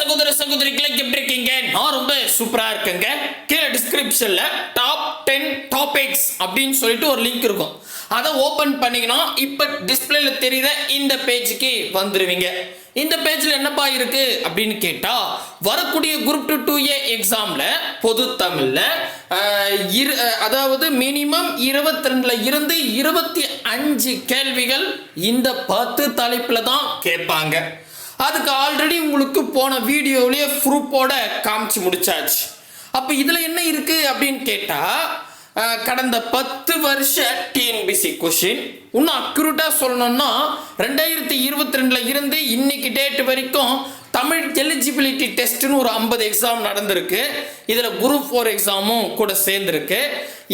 சகோதர சகோதரிகளை எப்படி இருக்கீங்க? நான் ரொம்ப சூப்பரா இருக்கேங்க. கீழே டிஸ்கிரிப்ஷன்ல டாப் டென் டாபிக்ஸ் அப்படின்னு சொல்லிட்டு ஒரு லிங்க் இருக்கும். அதை ஓபன் பண்ணீங்கன்னா இப்போ டிஸ்பிளேல தெரியுற இந்த பேஜுக்கு வந்துருவீங்க. இந்த பேஜ்ல என்னப்பா இருக்கு அப்படின்னு கேட்டா வரக்கூடிய குரூப் டூ டூ ஏ எக்ஸாம்ல பொது தமிழ்ல இரு அதாவது மினிமம் இருபத்தி ரெண்டுல இருந்து இருபத்தி அஞ்சு கேள்விகள் இந்த பத்து தலைப்புல தான் கேட்பாங்க. அதுக்கு ஆல்ரெடி உங்களுக்கு போன வீடியோவிலேயே ப்ரூஃபோட காமிச்சு முடிச்சாச்சு. அப்போ இதில் என்ன இருக்கு அப்படின்னு கேட்டால் கடந்த பத்து வருஷ டிஎன்பிசி கொஷின் இன்னும் அக்யூரேட்டாக சொல்லணும்னா ரெண்டாயிரத்தி இருபத்தி ரெண்டில் இருந்து இன்னைக்கு டேட் வரைக்கும் தமிழ் எலிஜிபிலிட்டி டெஸ்ட்னு ஒரு ஐம்பது எக்ஸாம் நடந்திருக்கு. இதில் குரூப் ஃபோர் எக்ஸாமும் கூட சேர்ந்துருக்கு.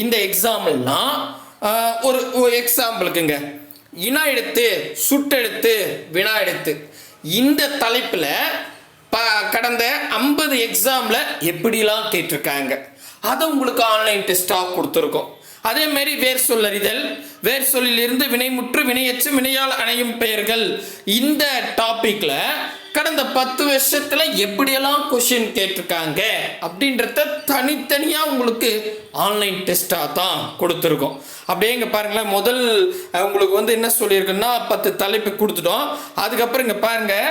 இந்த எக்ஸாம்லாம் ஒரு எக்ஸாம்பிளுக்குங்க இனா எடுத்து சுட்டெழுத்து வினா எடுத்து. இந்த தலைப்பில் ப கடந்த ஐம்பது எக்ஸாமில் எப்படிலாம் கேட்டிருக்காங்க? அதை உங்களுக்கு ஆன்லைன் டெஸ்ட்டாக கொடுத்துருக்கோம். அதே மாதிரி வேர் சொல்லறிதல் வேர் சொல்லிலிருந்து வினைமுற்று வினையச்சு வினையால் அணையும் பெயர்கள். இந்த டாப்பிக்கில் கடந்த பத்து வருஷத்தில் எப்படியெல்லாம் கொஷின் கேட்டிருக்காங்க அப்படின்றத தனித்தனியாக உங்களுக்கு ஆன்லைன் டெஸ்ட்டாக தான் கொடுத்துருக்கோம். அப்படியே இங்கே பாருங்களேன் முதல் உங்களுக்கு வந்து என்ன சொல்லியிருக்குன்னா பத்து தலைப்பு கொடுத்துட்டோம். அதுக்கப்புறம் இங்கே பாருங்கள்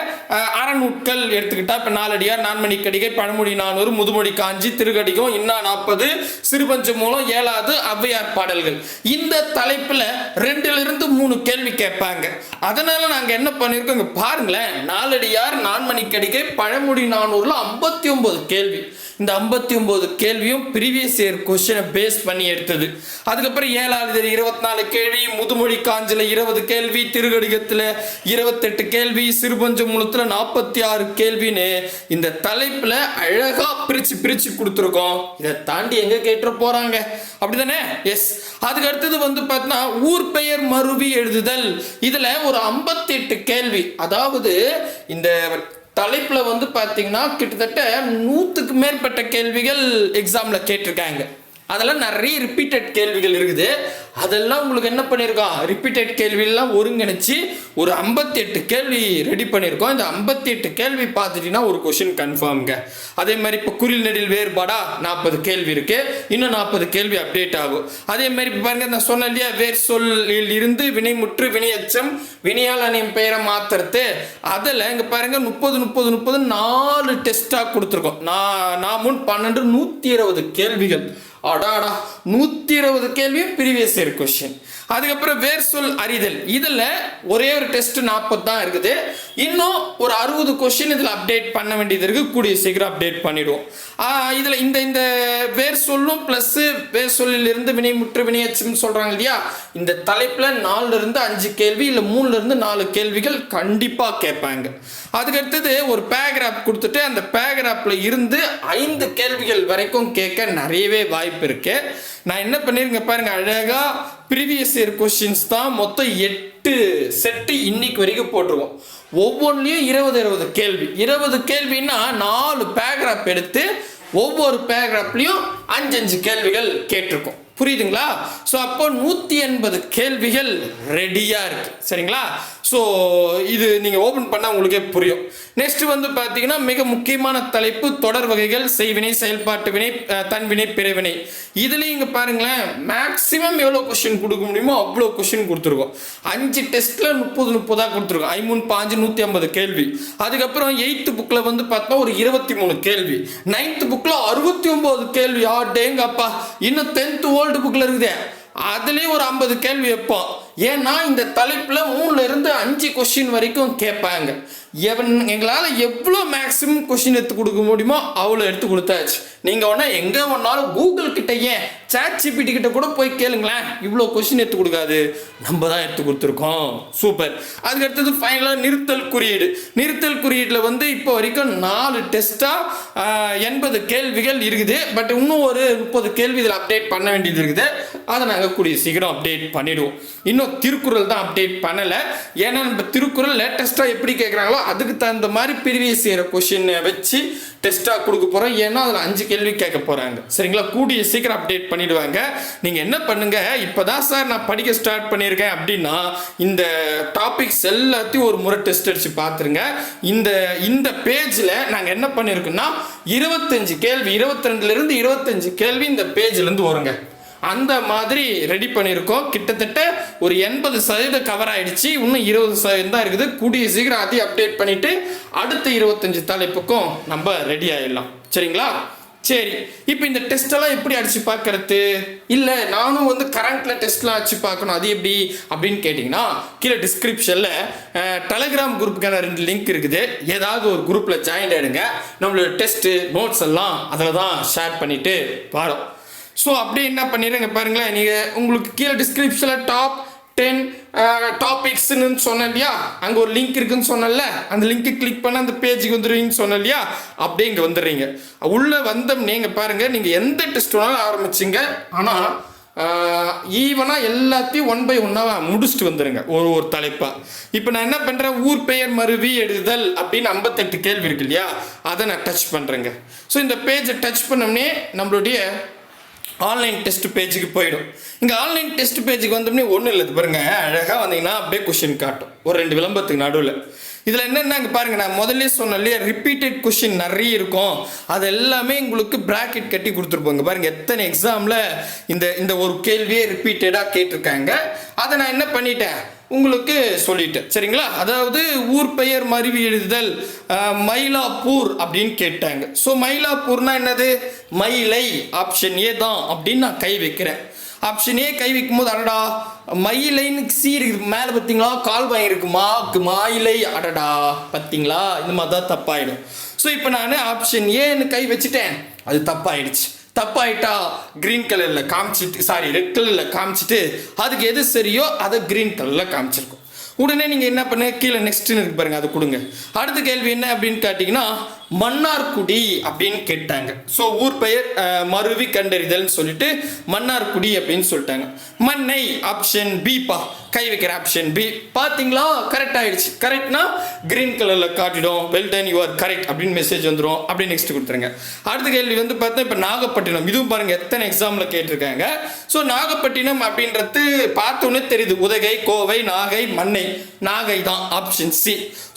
அறநூட்கள் எடுத்துக்கிட்டால் இப்போ நாலடியார் நான்மணி கடிகை பழமொழி நானூறு முதுமொழி காஞ்சி திருக்கடிகம் இன்னா நாற்பது சிறுபஞ்சு மூலம் ஏழாவது ஔவையார் பாடல்கள். இந்த தலைப்பில் ரெண்டுல இருந்து மூணு கேள்வி கேட்பாங்க. அதனால நாங்க என்ன பண்ணியிருக்கோங்க பாருங்களேன் நாலடியார் நான்மணி கடிகை பழமொழி நானூறுல ஐம்பத்தி ஒன்பது கேள்வி. இந்த ஐம்பத்தி ஒன்பது கேள்வியும் ப்ரீவியஸ் இயர் கொஸ்டினை பேஸ் பண்ணி எடுத்தது. அதுக்கப்புறம் ஏழாவது இருபத்தி நாலு கேள்வி முதுமொழி காஞ்சில இருபது கேள்வி திருகடிகத்தில் இருபத்தெட்டு கேள்வி சிறுபஞ்சமூலத்தில் நாற்பத்தி ஆறு கேள்வின்னு இந்த தலைப்பில் அழகாக பிரித்து பிரித்து கொடுத்துருக்கோம். இதை தாண்டி எங்கே கேட்டு அப்படி அப்படிதானே? எஸ் அதுக்கு அடுத்தது வந்து பார்த்தீங்கன்னா ஊர் பெயர் மருவி எழுதுதல். இதில் ஒரு 58 கேள்வி. அதாவது இந்த தலைப்பில் வந்து பார்த்தீங்கன்னா கிட்டத்தட்ட நூற்றுக்கு மேற்பட்ட கேள்விகள் எக்ஸாமில் கேட்டிருக்காங்க. அதெல்லாம் நிறைய ரிப்பீட்டட் கேள்விகள் இருக்குது. அதெல்லாம் உங்களுக்கு என்ன பண்ணியிருக்கோம்? ரிப்பீட்டட் கேள்வியெல்லாம் ஒருங்கிணைச்சு ஒரு 58 கேள்வி ரெடி பண்ணியிருக்கோம். இந்த 58 கேள்வி பார்த்துட்டீங்கன்னா ஒரு கொஷின் கன்ஃபார்ம்ங்க அதே மாதிரி இப்போ குறில் நெடில் வேறுபாடா நாற்பது கேள்வி இருக்குது இன்னும் நாற்பது கேள்வி அப்டேட் ஆகும். அதே மாதிரி இப்போ பாருங்க நான் சொன்னேன் இல்லையா? வேர் சொல்லில் இருந்து வினைமுற்று வினையச்சம் வினையால் அணியும் பெயரை மாத்துறது. அதில் இங்கே பாருங்கள் முப்பது முப்பது முப்பது நாலு டெஸ்ட்டாக கொடுத்துருக்கோம். நான் நான் முன் பன்னெண்டு நூற்றி இருபது கேள்விகள். அடாடா நூற்றி இருபது கேள்வியும் ப்ரீவியஸ் இயர் கொஷின் அதுக்கப்புறம் வேர் சொல் அறிதல். இதில் ஒரே ஒரு டெஸ்ட் நாற்பது தான் இருக்குது. இன்னும் ஒரு அறுபது கொஸ்டின் இதில் அப்டேட் பண்ண வேண்டியது இருக்குது கூடிய சீக்கிரம் அப்டேட் பண்ணிடுவோம். இதில் இந்த இந்த வேர் சொல்லும் ப்ளஸ்ஸு வேர் சொல்லிலிருந்து வினைமுற்று வினையச்சுன்னு சொல்கிறாங்க இல்லையா? இந்த தலைப்பில் நாலுலேருந்து அஞ்சு கேள்வி இல்லை மூணுலேருந்து நாலு கேள்விகள் கண்டிப்பாக கேட்பாங்க. அதுக்கடுத்தது ஒரு பேராகிராஃப் கொடுத்துட்டு அந்த பேராகிராஃபில் இருந்து ஐந்து கேள்விகள் வரைக்கும் கேட்க நிறையவே வாய்ப்பு இருக்குது நான் என்ன பண்ணியிருக்கேன் பாருங்கள் அழகாக ப்ரீவியஸ் இயர் கொஷின்ஸ் தான் மொத்தம் எட்டு செட்டு இன்னைக்கு வரைக்கும் போட்டிருக்கோம் ஒவ்வொன்றிலையும் இருபது இருபது கேள்வி. இருபது கேள்வின்னா நாலு பேராகிராஃப் எடுத்து ஒவ்வொரு பேராகிராஃப்லையும் அஞ்சு அஞ்சு கேள்விகள் கேட்டிருக்கோம். புரியுதுங்களா? ஸோ அப்போ நூற்றி எண்பது கேள்விகள் ரெடியாக இருக்கு. சரிங்களா? ஸோ இது நீங்கள் ஓப்பன் பண்ணால் உங்களுக்கே புரியும். நெக்ஸ்ட் வந்து பார்த்தீங்கன்னா மிக முக்கியமான தலைப்பு தொடர் வகைகள் செய்வினை செயல்பாட்டு வினை தன்வினை பிறவினை. இதுலேயும் இங்கே பாருங்களேன் மேக்ஸிமம் எவ்வளோ கொஷின் கொடுக்க முடியுமோ அவ்வளோ கொஷின் கொடுத்துருக்கோம். அஞ்சு டெஸ்ட்டில் முப்பது முப்பதாக கொடுத்துருக்கோம். ஐமூணு பாஞ்சு நூற்றி ஐம்பது கேள்வி. அதுக்கப்புறம் எயித்து புக்கில் வந்து பார்த்தா ஒரு இருபத்தி மூணு கேள்வி. நைன்த்து புக்கில் அறுபத்தி ஒம்பது கேள்வி. ஆட்டேங்கப்பா இன்னும் டென்த்து ஓல்டு புக்கில் இருக்குது. அதுலேயும் ஒரு ஐம்பது கேள்வி வைப்போம். ஏன்னா இந்த தலைப்பில் மூணுலேருந்து அஞ்சு கொஸ்டின் வரைக்கும் கேட்பாங்க. எவன் எங்களால் எவ்வளோ மேக்ஸிமம் கொஸ்டின் எடுத்து கொடுக்க முடியுமோ அவ்வளோ எடுத்து கொடுத்தாச்சு. நீங்கள் ஒன்றா எங்கே ஒன்றாலும் கூகுள் கிட்ட ஏன் சேட் ஜிபிடி கிட்ட கூட போய் கேளுங்களேன். இவ்வளோ கொஷின் எடுத்து கொடுக்காது. நம்ம தான் எடுத்து கொடுத்துருக்கோம். சூப்பர் அதுக்கு அடுத்தது ஃபைனலாக நிறுத்தல் குறியீடு. நிறுத்தல் குறியீட்டில் வந்து இப்போ வரைக்கும் நாலு டெஸ்ட்டாக எண்பது கேள்விகள் இருக்குது. பட் இன்னும் ஒரு முப்பது கேள்வி இதில் அப்டேட் பண்ண வேண்டியது இருக்குது. அதை நாங்கள் கூடிய சீக்கிரம் அப்டேட் பண்ணிவிடுவோம் இன்னும் திருக்குறள் தான் அப்டேட் பண்ணலை. ஏன்னா நம்ம திருக்குறள் லேட்டஸ்ட்டாக எப்படி கேட்குறாங்களோ அதுக்கு தகுந்த மாதிரி ப்ரீவியஸ் இயர் கொஷினை வச்சு டெஸ்ட்டாக கொடுக்க போகிறோம் ஏன்னா அதில் அஞ்சு கேள்வி கேட்க போகிறாங்க சரிங்களா? கூடிய சீக்கிரம் அப்டேட் பண்ணிடுவாங்க. நீங்கள் என்ன பண்ணுங்க? இப்போ தான் சார் நான் படிக்க ஸ்டார்ட் பண்ணியிருக்கேன் அப்படின்னா இந்த டாபிக்ஸ் எல்லாத்தையும் ஒரு முறை டெஸ்ட் அடிச்சு பார்த்துருங்க இந்த இந்த பேஜில் நாங்கள் என்ன பண்ணியிருக்கோம்னா இருபத்தஞ்சு கேள்வி இருபத்தி ரெண்டுலேருந்து இருபத்தஞ்சு கேள்வி இந்த பேஜ்லேருந்து வருங்க. அந்த மாதிரி ரெடி பண்ணியிருக்கோம் கிட்டத்தட்ட ஒரு எண்பது சதவீதம் கவர் ஆயிடுச்சு. இன்னும் இருபது சதவீதம் தான் இருக்குது. கூடிய சீக்கிரம் அதையும் அப்டேட் பண்ணிட்டு அடுத்த இருபத்தஞ்சு தலைப்புக்கும் நம்ம ரெடி ஆயிடலாம். சரிங்களா? சரி இப்போ இந்த டெஸ்ட்டெல்லாம் எப்படி அடிச்சு பார்க்கறது? இல்லை நானும் வந்து கரண்ட்ல டெஸ்ட்லாம் அடிச்சு பார்க்கணும். அது எப்படி? அப்படின்னு கேட்டிங்கன்னா கீழே டிஸ்கிரிப்ஷனில் டெலகிராம் குரூப்புக்கான ரெண்டு லிங்க் இருக்குது. ஏதாவது ஒரு குரூப்பில் ஜாயின் ஆயிடுங்க. நம்மளோட டெஸ்ட்டு நோட்ஸ் எல்லாம் அதில் தான் ஷேர் பண்ணிட்டு வரோம். ஸோ அப்படியே என்ன பண்ணிடுங்க பாருங்களேன். நீங்கள் உங்களுக்கு கீழே டிஸ்கிரிப்ஷனில் டாப் டென் டாபிக்ஸ்னு சொன்னேன் இல்லையா அங்கே ஒரு லிங்க் இருக்குன்னு சொன்னேன்ல? அந்த லிங்க்கு கிளிக் பண்ண அந்த பேஜுக்கு வந்துடுவீங்கன்னு சொன்னேன் இல்லையா அப்படியே இங்கே வந்துடுறீங்க. உள்ளே வந்த நீங்கள் பாருங்கள் நீங்கள் எந்த டெஸ்ட் வேணாலும் ஆரம்பிச்சிங்க. ஆனால் ஈவனாக எல்லாத்தையும் ஒன் பை ஒன்னாக முடிச்சுட்டு வந்துடுங்க ஒரு ஒரு தலைப்பாக இப்போ நான் என்ன பண்ணுறேன் ஊர் பெயர் மருவி எழுதுதல் அப்படின்னு ஐம்பத்தெட்டு கேள்வி இருக்கு இல்லையா? அதை நான் டச் பண்ணுறேங்க ஸோ இந்த பேஜை டச் பண்ணோம்னே நம்மளுடைய ஆன்லைன் டெஸ்ட் பேஜுக்கு போயிடும். இங்கே ஆன்லைன் டெஸ்ட் பேஜுக்கு வந்தோடனே ஒன்றும் இல்லை பாருங்கள் பாருங்க. அழகாக வந்தீங்கன்னா அப்படியே கொஷின் காட்டும். ஒரு ரெண்டு விளம்பரத்துக்கு நடுவில். இதில் என்னென்ன பாருங்க நான் முதல்ல சொன்னேன் இல்லையா ரிப்பீட்டட் கொஷின் நிறைய இருக்கும். அது எல்லாமே உங்களுக்கு ப்ராக்கெட் கட்டி கொடுத்துருப்பாங்க. பாருங்க எத்தனை எக்ஸாமில் இந்த இந்த ஒரு கேள்வியே ரிப்பீட்டடாக கேட்டிருக்காங்க. அதை நான் என்ன பண்ணிட்டேன்? உங்களுக்கு சொல்லிட்டேன். சரிங்களா? அதாவது ஊர் பெயர் மருவி எழுதுதல் மயிலாப்பூர் அப்படின்னு கேட்டாங்க. ஸோ மயிலாப்பூர்னா என்னது? மயிலை ஆப்ஷன் ஏ தான் அப்படின்னு நான் கை வைக்கிறேன். ஆப்ஷன் ஏ கை வைக்கும் போது அடடா மயிலைன்னு சி இருக்குது. மேலே பார்த்தீங்களா கால் வாங்கி இருக்குமா? மாயிலை அடடா பார்த்தீங்களா? இந்த மாதிரி தான் தப்பாயிடும். ஸோ இப்போ நான் ஆப்ஷன் ஏன்னு கை வச்சுட்டேன். அது தப்பாயிடுச்சு. தப்பாயிட்டா கிரீன் கலரில் காமிச்சிட்டு சாரி ரெட் கலரில் காமிச்சிட்டு அதுக்கு எது சரியோ அதை கிரீன் கலரில் காமிச்சிருக்கும். உடனே நீங்கள் என்ன பண்ணுங்க கீழே நெக்ஸ்ட்னு இருக்கு பாருங்கள் அதை கொடுங்க. அடுத்த கேள்வி என்ன அப்படின்னு கேட்டிங்கன்னா மன்னார்குடி அப்படின்னு கேட்டாங்க. ஸோ ஊர் பெயர் மருவி கண்டறிதல்னு சொல்லிட்டு மன்னார்குடி அப்படின்னு சொல்லிட்டாங்க. மண்ணை ஆப்ஷன் பா. கை வைக்கிற ஆப்ஷன் பி பார்த்தீங்களா கரெக்ட் ஆயிடுச்சு. கரெக்ட்னா கிரீன் கலரில் காட்டிடும். Well done you are correct அப்படின்னு மெசேஜ் வந்துடும் அப்படி நெக்ஸ்ட் கொடுத்துருங்க. அடுத்த கேள்வி வந்து பார்த்தா இப்போ நாகப்பட்டினம். இதுவும் பாருங்க எத்தனை எக்ஸாமில் கேட்டிருக்காங்க. ஸோ நாகப்பட்டினம் அப்படின்றது பார்த்தோன்னே தெரியுது. உதகை கோவை நாகை மண்ணை. நாகை தான் ஆப்ஷன் சி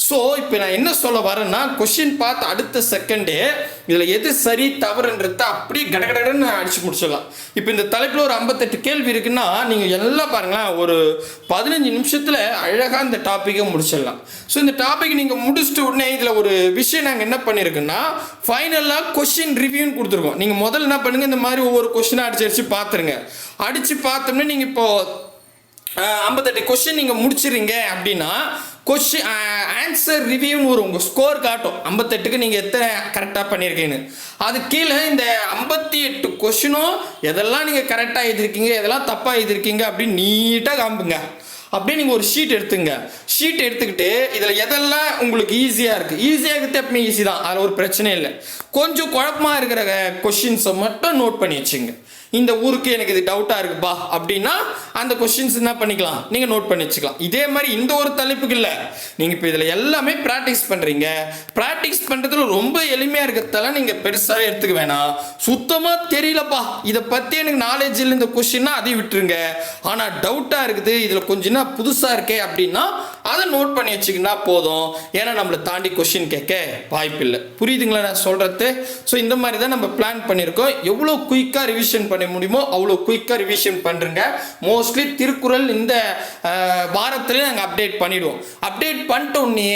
ஸோ இப்போ நான் என்ன சொல்ல வரேன்னா கொஷின் பார்த்து அடுத்த செகண்டே இதில் எது சரி தவறுன்றத அப்படியே கடகடன்னு அடிச்சு முடிச்சிடலாம். இப்போ இந்த தலைப்பில் ஒரு ஐம்பத்தெட்டு கேள்வி இருக்குன்னா நீங்கள் எல்லாம் பாருங்களேன் ஒரு பதினஞ்சு நிமிஷத்தில் அழகாக இந்த டாப்பிக்கை முடிச்சிடலாம். ஸோ இந்த டாபிக் நீங்கள் முடிச்சுட்டு உடனே இதில் ஒரு விஷயம் நாங்கள் என்ன பண்ணியிருக்கோன்னா ஃபைனலாக கொஷின் ரிவ்யூன்னு கொடுத்துருக்கோம். நீங்கள் முதல்ல என்ன பண்ணுங்கள் இந்த மாதிரி ஒவ்வொரு கொஷினாக அடிச்சு அடிச்சு பார்த்துருங்க. அடித்து பார்த்தோம்னா நீங்கள் இப்போது ஐம்பத்தெட்டு கொஷின் நீங்கள் முடிச்சிருங்க அப்படின்னா கொஷின் ஆன்சர் ரிவ்யூன்னு ஒரு உங்கள் ஸ்கோர் காட்டும். ஐம்பத்தெட்டுக்கு நீங்கள் எத்தனை கரெக்டாக பண்ணியிருக்கீங்கன்னு அது கீழே இந்த ஐம்பத்தி எட்டு கொஷினும் எதெல்லாம் நீங்கள் கரெக்டாக எழுதிருக்கீங்க எதெல்லாம் தப்பாக எழுதிருக்கீங்க அப்படின்னு நீட்டாக காமிப்புங்க அப்படியே நீங்கள் ஒரு ஷீட் எடுத்துங்க. ஷீட் எடுத்துக்கிட்டு இதில் எதெல்லாம் உங்களுக்கு ஈஸியாக இருக்குது ஈஸியாக இருக்கிறது எப்பவுமே ஈஸி தான். அதில் ஒரு பிரச்சனை இல்லை. கொஞ்சம் குழப்பமாக இருக்கிற கொஷின்ஸை மட்டும் நோட் பண்ணி வச்சுங்க. இந்த ஊருக்கு எனக்கு இது டவுட்டாக இருக்குப்பா. அப்படின்னா அந்த கொஷின்ஸ் என்ன பண்ணிக்கலாம்? நீங்கள் நோட் பண்ணி வச்சுக்கலாம். இதே மாதிரி இந்த ஒரு தலைப்புக்கு இல்லை. நீங்கள் இப்போ இதில் எல்லாமே ப்ராக்டிஸ் பண்ணுறீங்க ப்ராக்டிஸ் பண்ணுறதுல ரொம்ப எளிமையாக இருக்கிறதால நீங்கள் பெருசாக எடுத்துக்க வேணாம். சுத்தமாக தெரியலப்பா. இதை பற்றி எனக்கு நாலேஜ் இல்லை. இந்த கொஷின்னா அதையும் விட்டுருங்க. ஆனால் டவுட்டாக இருக்குது. இதில் கொஞ்சம் என்ன புதுசாக இருக்கே அப்படின்னா அதை நோட் பண்ணி வச்சுக்கினா போதும். ஏன்னா நம்மளை தாண்டி கொஷின் கேட்க வாய்ப்பில்லை. புரியுதுங்களா நான் சொல்கிறது ஸோ இந்த மாதிரி தான் நம்ம பிளான் பண்ணியிருக்கோம். எவ்வளோ குயிக்காக ரிவிஷன் பண்ண முடியுமோ அவ்வளோ குயிக்காக ரிவிஷன் பண்ணுறங்க மோஸ்ட்லி திருக்குறள் இந்த வாரத்துலேயே நாங்கள் அப்டேட் பண்ணிடுவோம். அப்டேட் பண்ணிட்ட உடனே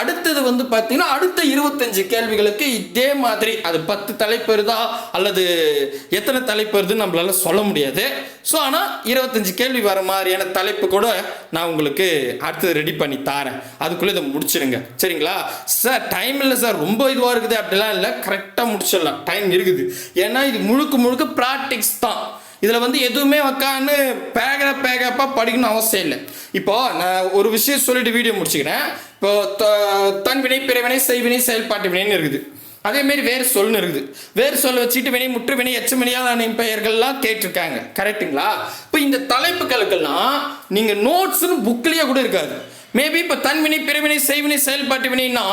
அடுத்தது வந்து பார்த்தீங்கன்னா அடுத்த இருபத்தஞ்சு கேள்விகளுக்கு இதே மாதிரி அது பத்து தலைப்பு அல்லது எத்தனை தலைப்பு வருதுன்னு நம்மளால சொல்ல முடியாது. ஸோ ஆனால் இருபத்தஞ்சி கேள்வி வர மாதிரியான தலைப்பு கூட நான் உங்களுக்கு அடுத்தது ரெடி பண்ணி தரேன். அதுக்குள்ளே இதை முடிச்சிடுங்க சரிங்களா? சார் டைம் இல்லை சார் ரொம்ப இதுவாக இருக்குது. அப்படிலாம் இல்லை. கரெக்டாக முடிச்சிடலாம். டைம் இருக்குது. ஏன்னா இது முழுக்க முழுக்க ப்ராக்டிக்ஸ் தான். இதில் வந்து எதுவுமே உக்காந்து பேகர பேகப்பாக படிக்கணும் அவசியம் இல்லை. இப்போ நான் ஒரு விஷயம் சொல்லிட்டு வீடியோ முடிச்சுக்கிறேன். இப்போ த- தன்வினை பிறவினை செய்வினை செயல்பாட்டு வினைன்னு இருக்குது. அதேமாரி வேறு சொல்னு இருக்குது. வேறு சொல்ல வச்சுட்டு வினை முற்று வினை எச்சமணியான பெயர்கள்லாம் கேட்டிருக்காங்க. கரெக்ட்டுங்களா இப்போ இந்த தலைப்புகளுக்கெல்லாம் நீங்கள் நோட்ஸ்னு புக்லேயே கூட இருக்காது. மேபி இப்போ தன்வினை பிறவினை செய்வினை செயல்பாட்டு வினைன்னா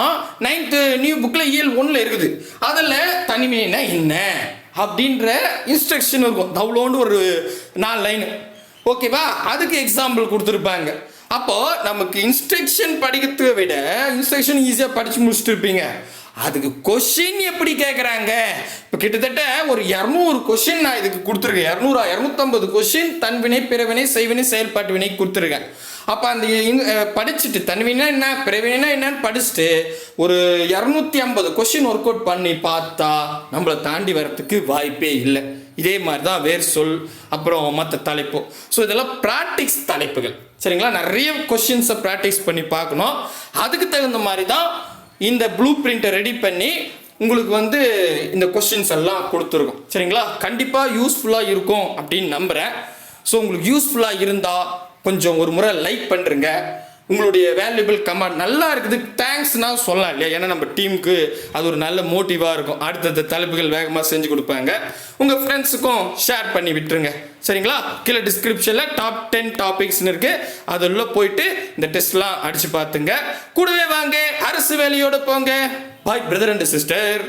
நைன்த்து நியூ புக்கில் இயல் ஒன்றில் இருக்குது. அதில் தனிவினைனா என்ன? அப்படின்ற இன்ஸ்ட்ரக்ஷன் இருக்கும். தவ்வளோண்டு ஒரு நாலு லைனு ஓகேவா அதுக்கு எக்ஸாம்பிள் கொடுத்துருப்பாங்க. அப்போது நமக்கு இன்ஸ்ட்ரக்ஷன் படிக்கிறத விட இன்ஸ்ட்ரக்ஷன் ஈஸியாக படித்து முடிச்சுட்டு இருப்பீங்க. அதுக்கு கொஷின் எப்படி கேட்குறாங்க இப்போ கிட்டத்தட்ட ஒரு இரநூறு கொஷின் நான் இதுக்கு கொடுத்துருக்கேன். இரநூறா இரநூத்தம்பது கொஷின் தன்வினை பிறவினை செய்வினை செயல்பாட்டு வினை கொடுத்துருக்கேன். அப்போ அந்த படிச்சுட்டு தன்வினா என்ன பிறவினா என்னன்னு படிச்சுட்டு ஒரு இரநூத்தி ஐம்பது கொஷின் ஒர்க் அவுட் பண்ணி பார்த்தா நம்மளை தாண்டி வர்றதுக்கு வாய்ப்பே இல்லை. இதே மாதிரி தான் வேர் சொல் அப்புறம் மற்ற தலைப்பு. ஸோ இதெல்லாம் ப்ராக்டிக்ஸ் தலைப்புகள். சரிங்களா? நிறைய கொஷின்ஸை ப்ராக்டிஸ் பண்ணி பார்க்கணும். அதுக்கு தகுந்த மாதிரி தான் இந்த ப்ளூ பிரிண்ட்டை ரெடி பண்ணி உங்களுக்கு வந்து இந்த கொஸ்டின்ஸ் எல்லாம் கொடுத்துருக்கோம். சரிங்களா? கண்டிப்பாக யூஸ்ஃபுல்லாக இருக்கும் அப்படின்னு நம்புகிறேன் ஸோ உங்களுக்கு யூஸ்ஃபுல்லாக இருந்தால் கொஞ்சம் ஒரு முறை லைக் பண்ணுறங்க உங்களுடைய வேல்யூபிள் கமெண்ட் நல்லா இருக்குது. தேங்க்ஸ்னா சொல்லலாம் இல்லையா? ஏன்னா நம்ம டீமுக்கு அது ஒரு நல்ல மோட்டிவாக இருக்கும். அடுத்தடுத்த தலைப்புகள் வேகமாக செஞ்சு கொடுப்பாங்க. உங்கள் ஃப்ரெண்ட்ஸுக்கும் ஷேர் பண்ணி விட்டுருங்க. சரிங்களா? கீழே டிஸ்கிரிப்ஷனில் டாப் டென் டாபிக்ஸ்னு இருக்குது அதில் போயிட்டு இந்த டெஸ்ட்லாம் அடித்து பார்த்துங்க. கூடவே வாங்க. அரசு வேலையோடு போங்க. பாய் பிரதர் அண்ட் சிஸ்டர்